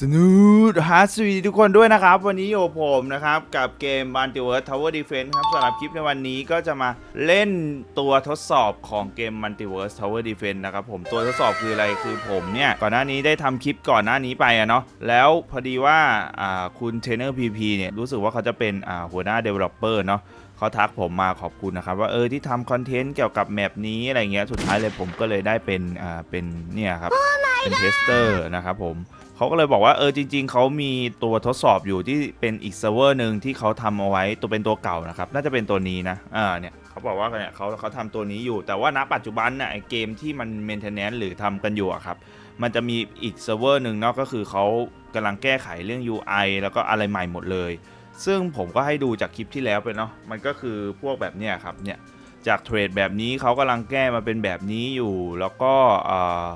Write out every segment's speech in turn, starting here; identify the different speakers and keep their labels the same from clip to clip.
Speaker 1: สนุดฮาร์ดสวีทุกคนด้วยนะครับ วันนี้อยู่กับผมนะครับ กับเกม Multiverse Tower Defense ครับสำหรับคลิปในวันนี้ก็จะมาเล่นตัวทดสอบของเกม Multiverse Tower Defense นะครับผมตัวทดสอบคืออะไรคือผมเนี่ย ก่อนหน้านี้ได้ทำคลิปก่อนหน้านี้ไปอะเนาะแล้วพอดีว่าอ่าคุณเทรนเนอร์พีพีเนี่ย รู้สึกว่าเขาจะเป็นอ่าหัวหน้า Developer เนาะเขาทักผมมาขอบคุณนะครับว่าเออที่ทำคอนเทนต์เกี่ยวกับแมปนี้อะไรเงี้ยสุดท้ายเลยผมก็เลยได้เป็นอ่าเป็นเนี่ยครับเป็นเทสเตอร์นะครับผม เขาก็เลยบอกว่าเออจริง ๆ เขามีตัวทดสอบอยู่ที่เป็นอีกเซิร์ฟเวอร์หนึ่งที่เขาทำเอาไว้ตัวเป็นตัวเก่านะครับ น่าจะเป็นตัวนี้นะอ่าเนี่ยเขาบอกว่าเนี่ยเขาเขาทำตัวนี้อยู่ แต่ว่าณปัจจุบันเนี่ยไอเกมที่มันเมนเทนแนนซ์หรือทำกันอยู่ครับมันจะมีอีกเซิร์ฟเวอร์หนึ่งเนาะก็คือเขากำลังแก้ไขเรื่อง UI แล้วก็อะไรใหม่หมดเลย ซึ่งผมก็ให้ดูจากคลิปที่แล้วไปเนาะมันก็คือพวกแบบเนี้ยครับเนี่ยจากเทรดแบบนี้เขากำลังแก้มาเป็นแบบนี้อยู่แล้วก็เอ่อ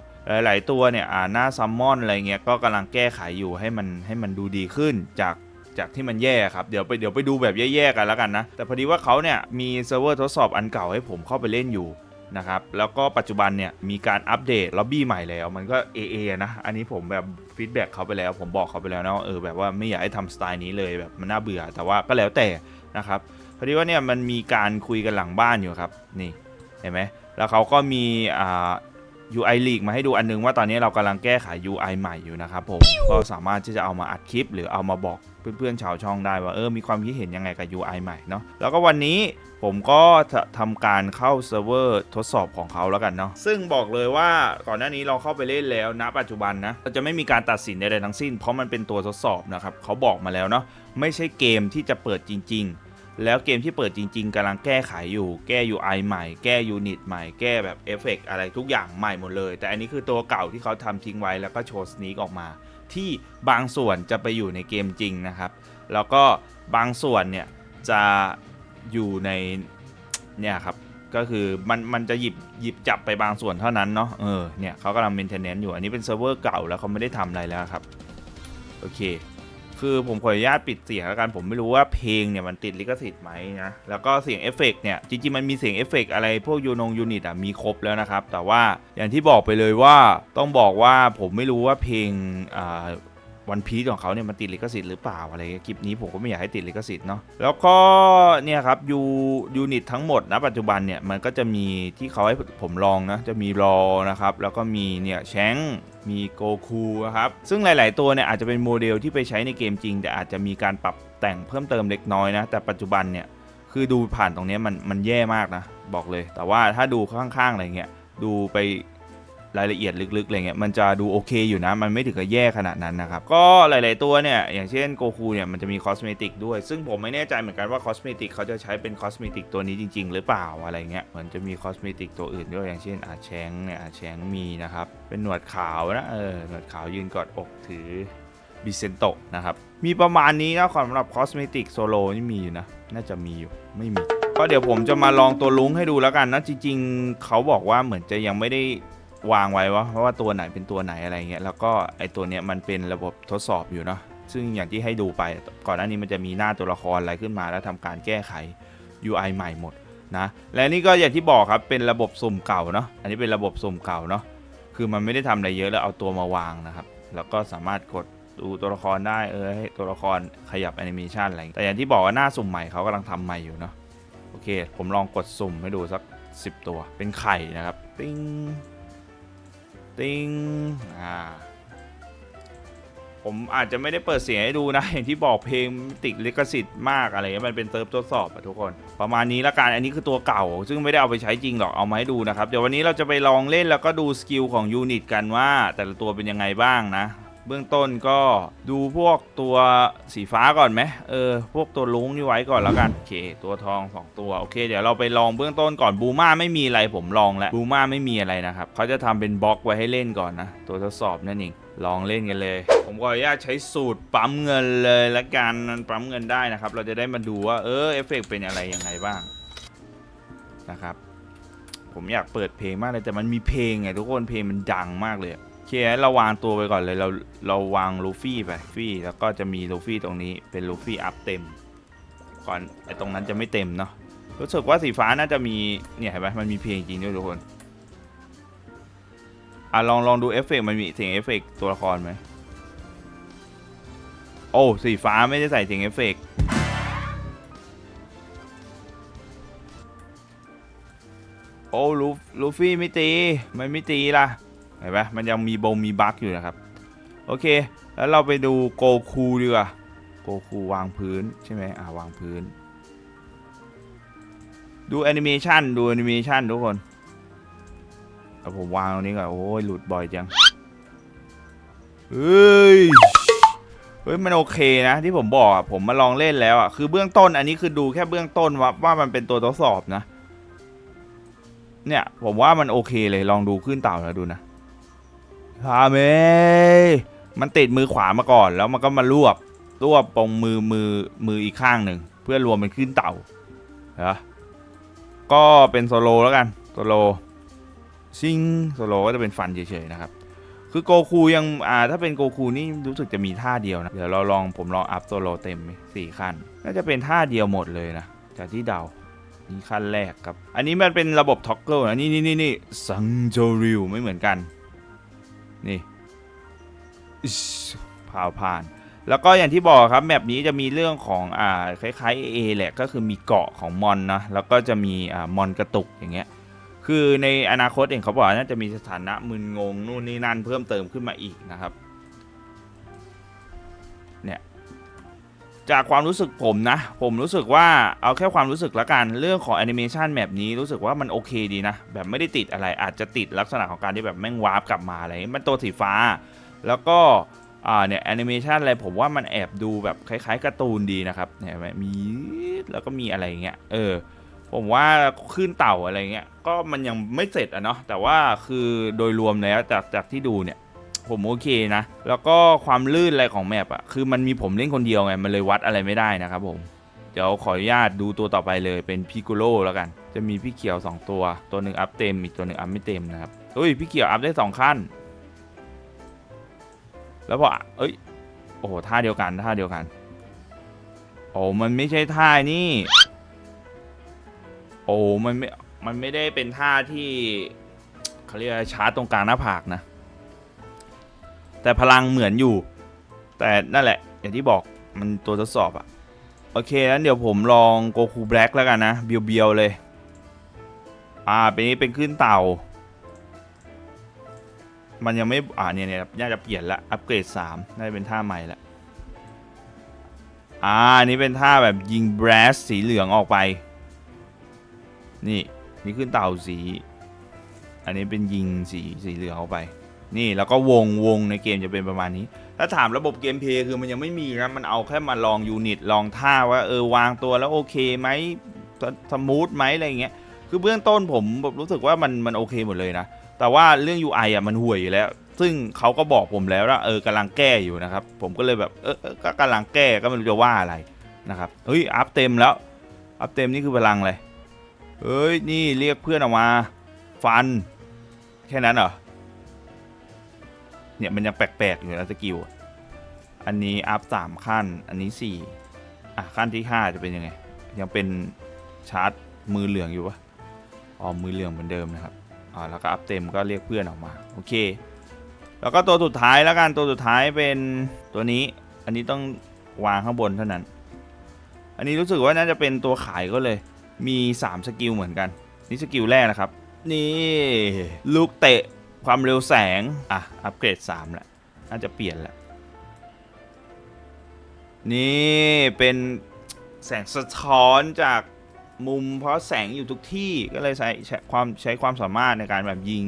Speaker 1: หลายๆตัวเนี่ยอ่าหน้าซัมมอนอะไรเงี้ยก็กำลังแก้ไขอยู่ให้มันให้มันดูดีขึ้นจากจากที่มันแย่ครับเดี๋ยวไปเดี๋ยวไปดูแบบแย่ๆกันแล้วกันนะ แต่พอดีว่าเขาเนี่ยมีเซิร์ฟเวอร์ทดสอบอันเก่าให้ผมเข้าไปเล่นอยู่นะครับแล้วก็ปัจจุบันเนี่ยมีการอัปเดตล็อบบี้ใหม่แล้ว มันก็ AA นะอันนี้ผมแบบฟีดแบ็กเขาไปแล้วผมบอกเขาไปแล้วนะว่าเออแบบว่าไม่อยากให้ทำสไตล์นี้เลยแบบมันน่าเบื่อแต่ว่าก็แล้วแต่นะครับพอดีว่าเนี่ยมันมีการคุยกันหลังบ้านอยู่ครับนี่เห็นไหมแล้วเขาก็มีอ่า UI League มาให้ดูอันนึงว่าตอนนี้เรากำลังแก้ไข UI ใหม่อยู่นะครับผมก็สามารถที่จะเอามาอัดคลิป หรือเอามาบอกเพื่อนๆชาวช่องได้ว่าเออมีความคิดเห็นยังไงกับ UI ใหม่เนาะแล้วก็วันนี้ผมก็จะทำการเข้าเซิร์ฟเวอร์ทดสอบของเขาแล้วกันเนาะซึ่งบอกเลยว่าก่อนหน้านี้เราเข้าไปเล่นแล้วณปัจจุบันนะเราจะไม่มีการตัดสินใดๆทั้งสิ้น เพราะมันเป็นตัวทดสอบนะครับเขาบอกมาแล้วเนาะไม่ใช่เกมที่จะเปิดจริง ๆ แล้วเกมที่เปิดจริง ๆกำลังแก้ไขอยู่ แก้ UI ใหม่ แก้ยูนิตใหม่ แก้แบบเอฟเฟกอะไรทุกอย่างใหม่หมดเลย แต่อันนี้คือตัวเก่าที่เขาทำทิ้งไว้แล้วก็โชว์สนีกออกมา ที่บางส่วนจะไปอยู่ในเกมจริงนะครับ แล้วก็บางส่วนเนี่ยจะอยู่ในเนี่ยครับก็คือมันมันจะหยิบหยิบจับไปบางส่วนเท่านั้นเนาะเออเนี่ยเขากำลังเมนเทนเนนซ์อยู่อันนี้เป็นเซิร์ฟเวอร์เก่าแล้วเขาไม่ได้ทำอะไรแล้วครับ โอเค คือผมขออนุญาตปิดเสียงแล้วกันผมไม่รู้ว่าเพลงเนี่ยมันติดลิขสิทธิ์ไหมนะแล้วก็เสียงเอฟเฟกต์เนี่ยจริงๆมันมีเสียงเอฟเฟกต์อะไรพวกยูนงยูนิตอะมีครบแล้วนะครับ แต่ว่าอย่างที่บอกไปเลยว่าต้องบอกว่าผมไม่รู้ว่าเพลงอ่า วันพีซของเขาเนี่ยมันติดลิขสิทธิ์หรือเปล่าอะไรคลิปนี้ผมก็ไม่อยากให้ติดลิขสิทธิ์เนาะแล้วก็เนี่ยครับยูยูนิตทั้งหมดนะปัจจุบันเนี่ยมันก็จะมีที่เขาให้ผมลองนะจะมีรอนะครับแล้วก็มีเนี่ยแชงมีโกคูครับซึ่งหลาย ๆ ตัวเนี่ยอาจจะเป็นโมเดลที่ไปใช้ในเกมจริง แต่อาจจะมีการปรับแต่งเพิ่มเติมเล็กน้อยนะแต่ปัจจุบันเนี่ยคือดูผ่านตรงนี้มันมันแย่มากนะ บอกเลย แต่ว่าถ้าดูข้าง ๆ อะไรเงี้ยดูไป รายละเอียดลึกๆอะไรเงี้ยมันจะดูโอเคอยู่นะ มันไม่ถึงกับแย่ขนาดนั้นนะครับ ก็หลาย ๆตัวเนี่ย อย่างเช่นโกคูเนี่ยมันจะมีคอสเมติกด้วย ซึ่งผมไม่แน่ใจเหมือนกันว่าคอสเมติกเขาจะใช้เป็นคอสเมติกตัวนี้จริง ๆ หรือเปล่าอะไรเงี้ยเหมือนจะมีคอสเมติกตัวอื่นด้วยอย่างเช่นอาแชงเนี่ยอาแชงมีนะครับเป็นหนวดขาวนะเออหนวดขาวยืนกอดอกถือบิเซนโตนะครับมีประมาณนี้นะสำหรับคอสเมติกโซโลนี่มีอยู่นะน่าจะมีอยู่ไม่มีก็เดี๋ยวผมจะมาลองตัวลุงให้ดูแล้วกันนะจริงๆเขาบอกว่าเหมือนจะยังไม่ได้ วางไว้ว่าเพราะว่าตัวไหนเป็นตัวไหนอะไรเงี้ยแล้วก็ไอตัวเนี้ยมันเป็นระบบทดสอบอยู่เนาะซึ่งอย่างที่ให้ดูไปก่อนหน้านี้มันจะมีหน้าตัวละครอะไรขึ้นมา แล้วทำการแก้ไข UI ใหม่หมดนะและนี่ก็อย่างที่บอกครับเป็นระบบสุ่มเก่าเนาะอันนี้เป็นระบบสุ่มเก่าเนาะคือมันไม่ได้ทำอะไรเยอะแล้วเอาตัวมาวางนะครับ แล้วก็สามารถกดดูตัวละครได้เออให้ตัวละครขยับแอนิเมชันอะไรแต่อย่างที่บอกว่าหน้าสุ่มใหม่เขากำลังทำใหม่อยู่เนาะโอเค ผมลองกดสุ่มให้ดูสัก 10 ตัวเป็นไข่นะครับ ติ้ง ติงอ่าผมอาจจะไม่ได้เปิดเสียงให้ดูนะ อย่างที่บอกเพลงติดลิขสิทธิ์มากอะไรเงี้ยมันเป็นเติร์ฟทดสอบอะทุกคน ประมาณนี้ละกัน อันนี้คือตัวเก่า ซึ่งไม่ได้เอาไปใช้จริงหรอก เอามาให้ดูนะครับ เดี๋ยววันนี้เราจะไปลองเล่นแล้วก็ดูสกิลของยูนิตกันว่า แต่ละตัวเป็นยังไงบ้างนะ เบื้องต้นก็ดูพวกตัวสีฟ้าก่อนไหมเออ พวกตัวลุงนี่ไว้ก่อนแล้วกัน โอเค ตัวทองสองตัว โอเค เดี๋ยวเราไปลองเบื้องต้นก่อนบูมาไม่มีอะไรผมลองแล้วบูมาไม่มีอะไรนะครับเขาจะทำเป็นบล็อกไว้ให้เล่นก่อนนะ ตัวทดสอบนั่นเองลองเล่นกันเลย ผมก็อนุญาตใช้สูตรปั๊มเงินเลยและกันมันปั๊มเงินได้นะครับ เราจะได้มาดูว่าเออเอฟเฟกต์เป็นอะไรยังไงบ้างนะครับผมอยากเปิดเพลงมากเลยแต่มันมีเพลงไงทุกคนเพลงมันดังมากเลย โอเคเราวางตัวไปก่อนเลยเราเราวางลูฟี่ไปฟี่แล้วก็จะมีลูฟี่ตรงนี้เป็นลูฟี่อัพเต็ม ก่อนไอตรงนั้นจะไม่เต็มเนาะรู้สึกว่าสีฟ้าน่าจะมีเนี่ยเห็นไหมมันมีเพลงจริงด้วยทุกคนอะลองลองดูเอฟเฟกต์มันมีเสียงเอฟเฟกต์ตัวละครไหมโอ้สีฟ้าไม่ได้ใส่เสียงเอฟเฟกต์โอ้ลูลูฟี่ไม่ตีมันไม่ตีล่ะ เห็นปะมันยังมีบงมีบั๊กอยู่นะครับ โอเค แล้วเราไปดูโกคูดีกว่าโกคูวางพื้นใช่ไหมอ่าวางพื้น ดูแอนิเมชันดูแอนิเมชันทุกคนเอาผมวางตรงนี้ก่อน โอ้ยหลุดบ่อยจัง เฮ้ย เฮ้ย มันโอเคนะ ที่ผมบอกอะผมมาลองเล่นแล้วอะคือเบื้องต้นอันนี้คือดูแค่เบื้องต้นว่าว่ามันเป็นตัวทดสอบนะ เนี่ย ผมว่ามันโอเคเลยลองดูขึ้นเต่าแล้วดูนะ ฮาเมมันติดมือขวามาก่อน แล้วมันก็มารวบรวบตรงมือมือมืออีกข้างหนึ่ง เพื่อรวมเป็นขึ้นเต่าเหรอก็เป็นโซโลแล้วกันโซโลซิงโซโลก็จะเป็นฟันเฉยๆนะครับ คือโกคูยังอ่าถ้าเป็นโกคูนี่รู้สึกจะมีท่าเดียวนะ เดี๋ยวเราลองผมลองอัพโซโลเต็มไหมสี่ขั้น น่าจะเป็นท่าเดียวหมดเลยนะ จากที่เดา นี่ขั้นแรกครับ อันนี้มันเป็นระบบท็อกเกิลนะ นี่นี่นี่นี่ซังโจริวไม่เหมือนกัน นี่ผ่าวผ่าน แล้วก็อย่างที่บอกครับแมปนี้จะมีเรื่องของอ่าคล้ายๆ A แหละก็คือมีเกาะของมอนนะแล้วก็จะมีอ่ามอนกระตุกอย่างเงี้ยคือในอนาคตเองเขาบอกว่าน่าจะมีสถานะมึนงงนู่นนี่นั่นเพิ่มเติมขึ้นมาอีกนะครับเนี่ย จากความรู้สึกผมนะ ผมรู้สึกว่าเอาแค่ความรู้สึกละกันเรื่องของแอนิเมชันแบบนี้รู้สึกว่ามันโอเคดีนะ แบบไม่ได้ติดอะไรอาจจะติดลักษณะของการที่แบบแม่งวาร์ปกลับมาอะไรอย่างงี้มันตัวสีฟ้า แล้วก็เนี่ยแอนิเมชันอะไรผมว่ามันแอบดูแบบคล้ายๆการ์ตูนดีนะครับเนี่ยมีแล้วก็มีอะไรอย่างเงี้ยเออผมว่าขึ้นเต่าอะไรเงี้ยก็มันยังไม่เสร็จอะเนาะแต่ว่าคือโดยรวมแล้วจากจากที่ดูเนี่ย ผมโอเคนะ แล้วก็ความลื่นอะไรของแมปอะคือมันมีผมเล่นคนเดียวไง มันเลยวัดอะไรไม่ได้นะครับผม เดี๋ยวขออนุญาตดูตัวต่อไปเลยเป็นพิกุโลแล้วกัน จะมีพี่เขียว 2 ตัว ตัวหนึ่งอัพเต็ม อีกตัวหนึ่งอัพไม่เต็มนะครับเฮ้ยพี่เขียวอัพได้ 2 ขั้น แล้วพอเอ้ย โอ้โหท่าเดียวกันท่าเดียวกัน โอ้มันไม่ใช่ท่านี่ โอ้มันไม่ มันไม่ได้เป็นท่าที่เขาเรียกชาร์จตรงกลางหน้าผากนะ แต่พลังเหมือนอยู่ แต่นั่นแหละ อย่างที่บอกมันตัวทดสอบอะโอเคงั้นเดี๋ยวผมลองโกคูแบล็กแล้วกันนะเบียวๆเลย อ่าเป็นนี้เป็นขึ้นเต่า มันยังไม่ อ่าเนี่ยเนี่ยน่าจะเปลี่ยนละ อัปเกรด3น่าจะเป็นท่าใหม่ละ อ่านนี้เป็นท่าแบบยิงแบรสสีเหลืองออกไป นี่ นี่ขึ้นเต่าสี อันนี้เป็นยิงสีสีเหลืองออกไป นี่แล้วก็วงวงในเกมจะเป็นประมาณนี้ ถ้าถามระบบเกมเพลย์คือมันยังไม่มีนะมันเอาแค่มาลองยูนิตลองท่าว่าเออวางตัวแล้วโอเคไหมสมูทไหมอะไรอย่างเงี้ยคือเบื้องต้นผมรู้สึกว่ามันมันโอเคหมดเลยนะ แต่ว่าเรื่อง UI อะมันห่วยอยู่แล้ว ซึ่งเขาก็บอกผมแล้วว่าเออกำลังแก้อยู่นะครับ ผมก็เลยแบบเออก็กำลังแก้ก็ไม่รู้จะว่าอะไรนะครับเฮ้ยอัพเต็มแล้วอัพเต็มนี่คือพลังอะไรเฮ้ยนี่เรียกเพื่อนออกมา ฟัน แค่นั้นเหรอ เนี่ยมันยังแปลกๆอยู่นะสกิลอันนี้อัพสามขั้น อันนี้สี่อะขั้นที่ห้าจะเป็นยังไง ยังเป็นชาร์จมือเหลืองอยู่ปะอ๋อมือเหลืองเหมือนเดิมนะครับอ่าแล้วก็อัพเต็มก็เรียกเพื่อนออกมาโอเค แล้วก็ตัวสุดท้ายแล้วกันตัวสุดท้ายเป็นตัวนี้ อันนี้ต้องวางข้างบนเท่านั้น อันนี้รู้สึกว่าน่าจะเป็นตัวขายก็เลย มี3สกิลเหมือนกัน นี่สกิลแรกนะครับ นี่ลูกเตะ ความเร็วแสง อะ อัปเกรด3แหล้วน่าจะเปลี่ยนแล้วนี่เป็นแสงสะท้อนจากมุมเพราะแสงอยู่ทุกที่ก็เลยใช้ใช้ความใช้ความสามารถในการแบบยิง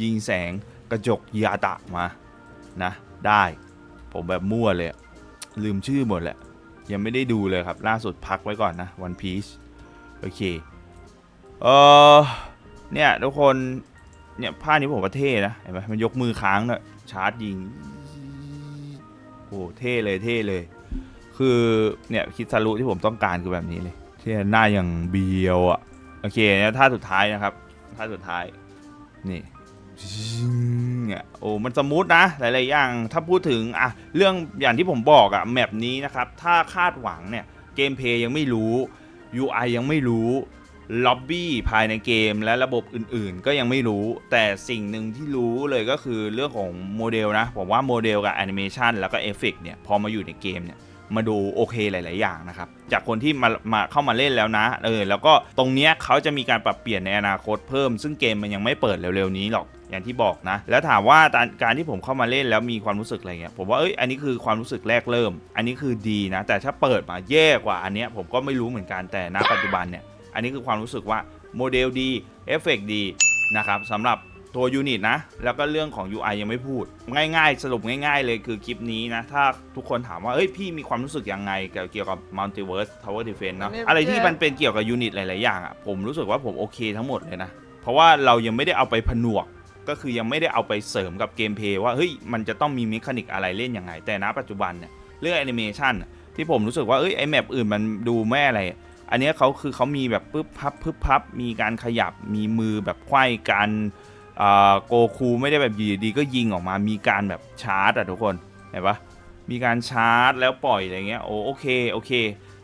Speaker 1: ยิงแสงกระจกยาตะมา นะ ได้ ผมแบบมั่วเลย ลืมชื่อหมดแหละ ยังไม่ได้ดูเลยครับ ล่าสุดพักไว้ก่อนนะ One Piece โอเค เออเนี่ย ทุกคน เนี่ยผ้านี้ผมว่าเท่นะเห็นไหมมันยกมือค้างเนะชาร์จยิงโอ้เท่เลยเท่เลย คือเนี่ยคิดซารุที่ผมต้องการคือแบบนี้เลยที่หน้าอย่างเบียวอะ่ะโอเคเนี่ยท่าสุดท้ายนะครับท่าสุดท้ายนี่เนี่ยโอ้มันสมูทนะหลายๆอย่างถ้าพูดถึงอะเรื่องอย่างที่ผมบอกอะแมปนี้นะครับ ถ้าคาดหวังเนี่ยเกมเพย์ยังไม่รู้ UI ยังไม่รู้ ล็อบบี้ภายในเกมและระบบอื่นๆ ก็ยังไม่รู้ แต่สิ่งหนึ่งที่รู้เลยก็คือเรื่องของโมเดลนะ ผมว่าโมเดลกับแอนิเมชันแล้วก็เอฟเฟกต์เนี่ยพอมาอยู่ในเกมเนี่ยมาดูโอเคหลาย ๆ อย่างนะครับ จากคนที่มามาเข้ามาเล่นแล้วนะเออแล้วก็ตรงเนี้ยเขาจะมีการปรับเปลี่ยนในอนาคตเพิ่ม ซึ่งเกมมันยังไม่เปิดเร็ว ๆ นี้หรอกอย่างที่บอกนะ แล้วถามว่าการการที่ผมเข้ามาเล่นแล้วมีความรู้สึกอะไรเงี้ยผมว่าเอ้ยอันนี้คือความรู้สึกแรกเริ่ม อันนี้คือดีนะ แต่ถ้าเปิดมาแย่กว่าอันเนี้ยผมก็ไม่รู้เหมือนกันแต่ณปัจจุบันเนี่ย อันนี้คือความรู้สึกว่าโมเดลดีเอฟเฟกดีนะครับสำหรับตัวยูนิตนะ แล้วก็เรื่องของ UI ยังไม่พูด ง่ายๆ สรุปง่ายๆเลยคือคลิปนี้นะ ถ้าทุกคนถามว่า เอ้ยพี่มีความรู้สึกยังไงเกี่ยวกับ Multiverse Tower Defense เนอะอะไรที่มันเป็นเกี่ยวกับยูนิตหลายๆ อย่างอะผมรู้สึกว่าผมโอเคทั้งหมดเลยนะ เพราะว่าเรายังไม่ได้เอาไปผนวกก็คือยังไม่ได้เอาไปเสริมกับเกมเพลย์ว่าเฮ้ยมันจะต้องมีเมคานิกอะไรเล่นยังไง แต่ณปัจจุบันเนี่ยเรื่องแอนิเมชันที่ผมรู้สึกว่าเอ้ยไอแมปอื่นมันดูไม่อะไร อันนี้เขาคือเขามีแบบปึ๊บพับปึ๊บพับ มีการขยับมีมือแบบไขว้กันอ่าโกคูไม่ได้แบบอยีดีก็ยิงออกมา มีการแบบชาร์จอะทุกคนเห็นปะมีการชาร์จแล้วปล่อยอะไรเงี้ยโอโอเคโอเค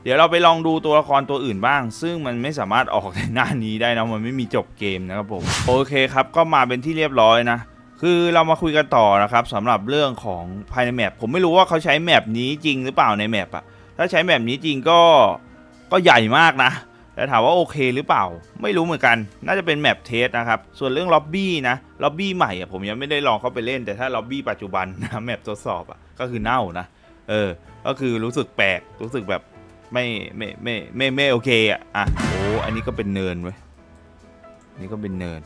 Speaker 1: เดี๋ยวเราไปลองดูตัวละครตัวอื่นบ้าง ซึ่งมันไม่สามารถออกในหน้านี้ได้นะมันไม่มีจบเกมนะครับผมโอเคครับก็มาเป็นที่เรียบร้อยนะคือเรามาคุยกันต่อนะครับสำหรับเรื่องของภายในแมปผมไม่รู้ว่าเขาใช้แมปนี้จริงหรือเปล่าในแมปอะถ้าใช้แมปนี้จริงก็ ก็ใหญ่มากนะ แต่ถามว่าโอเคหรือเปล่า ไม่รู้เหมือนกัน น่าจะเป็นแมปเทสนะครับ ส่วนเรื่องล็อบบี้นะ ล็อบบี้ใหม่อะผมยังไม่ได้ลองเข้าไปเล่น แต่ถ้าล็อบบี้ปัจจุบันนะแมปทดสอบอะก็คือเน่านะ เออ ก็คือรู้สึกแปลก รู้สึกแบบไม่ไม่ไม่ไม่ไม่โอเคอะอะ โอ้ อันนี้ก็เป็นเนินเว้ยนนี่ก็เป็นเนิน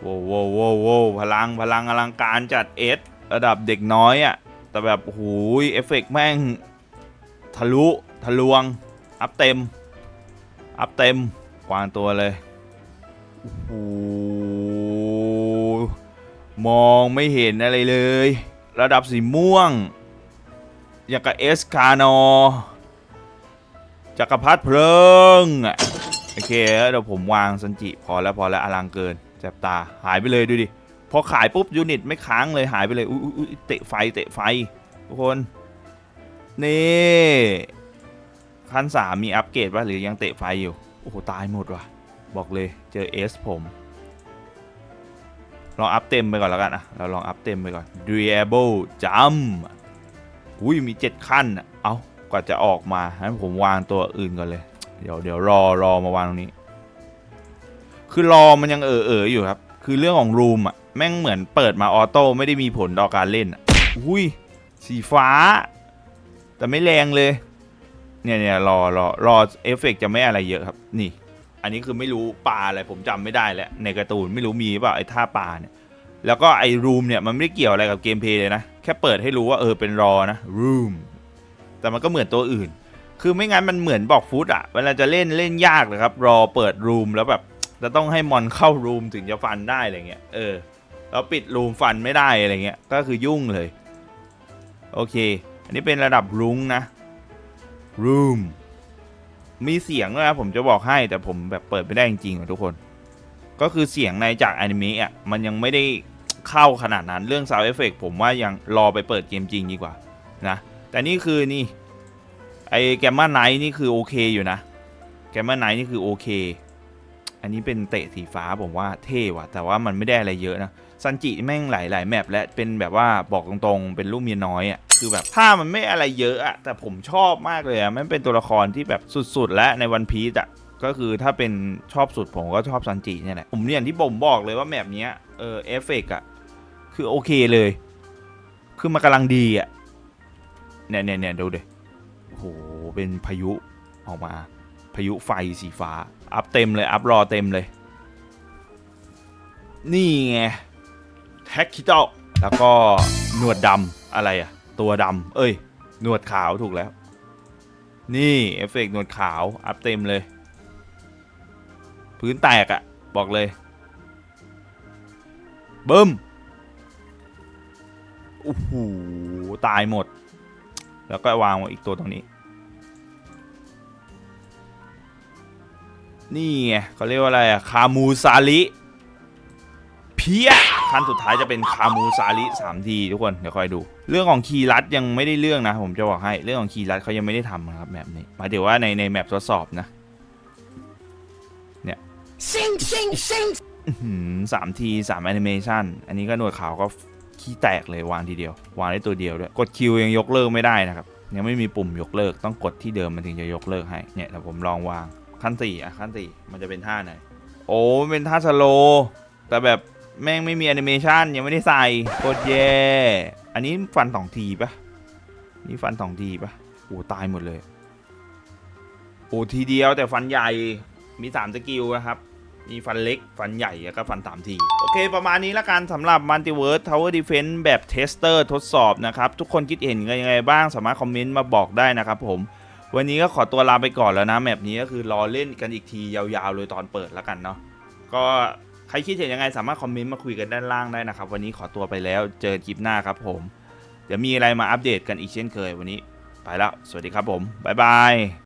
Speaker 1: โว้โว้โว้โว้พลังพลังอลังการจัดเอสระดับเด็กน้อยอะ่ะแต่แบบหูยเอฟเฟกต์แม่ง ทะลุ ทะลวง อัพเต็ม อัพเต็มวางตัวเลยโอ้มองไม่เห็นอะไรเลย ระดับสีม่วง อย่างกับเอสคาโนจักรพรรดิเพลิงโอเคแล้วเดี๋ยวผมวางซันจิพอแล้วพอแล้วอลังเกินแสบตาหายไปเลยดูดิ พอขายปุ๊บยูนิตไม่ค้างเลยหายไปเลยอุ้ยเตะไฟเตะไฟทุกคน นี่ ขั้นสามมีอัปเกรดป่ะหรือยังเตะไฟอยู่ โอ้โห ตายหมดว่ะ บอกเลยเจอเอสผม ลองอัพเต็มไปก่อนแล้วกันอะเราลองอัพเต็มไปก่อน Durable Jump อุ้ยมี 7 ขั้นอะเอากว่าจะออกมาให้ผมวางตัวอื่นก่อนเลย เดี๋ยวเดี๋ยวรอรอมาวางตรงนี้ คือรอมันยังเออเอออยู่ครับ คือเรื่องของรูมอะแม่งเหมือนเปิดมาออโต้ไม่ได้มีผลต่อการเล่นอุ้ยสีฟ้า แต่ไม่แรงเลย เนี่ยเนี่ยรอรอรอเอฟเฟกต์จะไม่อะไรเยอะครับ นี่ อันนี้คือไม่รู้ปลาอะไรผมจำไม่ได้แล้วในการ์ตูนไม่รู้มีเปล่าไอ้ท่าปลาเนี่ย แล้วก็ไอ้รูมเนี่ยมันไม่ได้เกี่ยวอะไรกับเกมเพลย์เลยนะ แค่เปิดให้รู้ว่าเออเป็นรอนะรูมแต่มันก็เหมือนตัวอื่น คือไม่งั้นมันเหมือนบอกฟุตอะเวลาจะเล่นเล่นยากเลยครับ รอเปิดรูมแล้วแบบจะต้องให้มอนเข้ารูมถึงจะฟันได้อะไรเงี้ยเออแล้วปิดรูมฟันไม่ได้อะไรเงี้ยก็คือยุ่งเลย โอเค อันนี้เป็นระดับรุ้งนะ room มีเสียงด้วยนะผมจะบอกให้แต่ผมแบบเปิดไม่ได้จริงๆอะทุกคน ก็คือเสียงในจากอนิเมะอะมันยังไม่ได้เข้าขนาดนั้นเรื่อง sound effect ผมว่ายังรอไปเปิดเกมจริงดีกว่านะแต่นี่คือนี่ไอแกมมาไนท์นี่คือโอเคอยู่นะแกมมาไนท์นี่คือโอเค อันนี้เป็นเตะสีฟ้าผมว่าเท่ว่ะแต่ว่ามันไม่ได้อะไรเยอะนะ ซันจิแม่งหลายๆแมปและเป็นแบบว่าบอกตรงๆ เป็นลูกเมียน้อยอะคือแบบถ้ามันไม่อะไรเยอะอะแต่ผมชอบมากเลยอะมันเป็นตัวละครที่แบบสุดๆ และในวันพีซอะก็คือถ้าเป็นชอบสุดผมก็ชอบซันจิเนี่ยแหละผมอย่างที่ผมบอกเลยว่าแมปเนี้ยเออเอฟเฟกอะคือโอเคเลย คือมันกำลังดีอะเนี่ยเนี่ยเนี่ยดูเดิโอ้โหเป็นพายุออกมา พายุไฟสีฟ้า อัพเต็มเลย อัพรอเต็มเลย นี่ไง แท็กคิตอลแล้วก็หนวดดำอะไรอะตัวดำเอ้ย หนวดขาวถูกแล้ว นี่เอฟเฟกต์หนวดขาว อัพเต็มเลย พื้นแตกอะบอกเลยบึ้มโอ้โหตายหมด แล้วก็วางอีกตัวตรงนี้ นี่ไงเขาเรียกว่าอะไรอะคามูซาริ พียขั้นสุดท้ายจะเป็นคามูซาริ3ทีทุกคน เดี๋ยวคอยดู เรื่องของคีย์ลัดยังไม่ได้เรื่องนะ ผมจะบอกให้เรื่องของคีย์ลัดเขายังไม่ได้ทำนะครับแบบนี้หมายถึงว่าในในแมปทดสอบนะ
Speaker 2: Sing, sing, sing.
Speaker 1: อื้อหือสามทีสามแอนิเมชันอันนี้ก็หนวดขาวก็ขี้แตกเลยวางทีเดียว วางได้ตัวเดียวด้วย กดคิวยังยกเลิกไม่ได้นะครับยังไม่มีปุ่มยกเลิกต้องกดที่เดิมมันถึงจะยกเลิกให้เนี่ยเดี๋ยวผมลองวางขั้นสี่อะขั้นสี่มันจะเป็นท่าไหนโอ้มันเป็นท่าสโลว์แต่แบบ แม่งไม่มีแอนิเมชันยังไม่ได้ใส่โคตรแย่ อันนี้ฟันสองทีปะนี่ฟันสองทีปะโอ้ตายหมดเลย โอ้ทีเดียวแต่ฟันใหญ่ มีสามสกิลนะครับ มีฟันเล็ก ฟันใหญ่แล้วก็ฟันสามที โอเค ประมาณนี้ละกันสำหรับ Multiverse Tower Defense แบบเทสเตอร์ทดสอบนะครับ ทุกคนคิดเห็นกันยังไงบ้าง สามารถคอมเมนต์มาบอกได้นะครับผมวันนี้ก็ขอตัวลาไปก่อนแล้วนะแมปนี้ก็คือรอเล่นกันอีกทียาวๆเลยตอนเปิดแล้วกันเนาะก็ ใครคิดเห็นยังไงสามารถคอมเมนต์มาคุยกันด้านล่างได้นะครับ วันนี้ขอตัวไปแล้วเจอคลิปหน้าครับผม เดี๋ยวมีอะไรมาอัปเดตกันอีกเช่นเคยวันนี้ ไปแล้ว สวัสดีครับผมบ๊ายบาย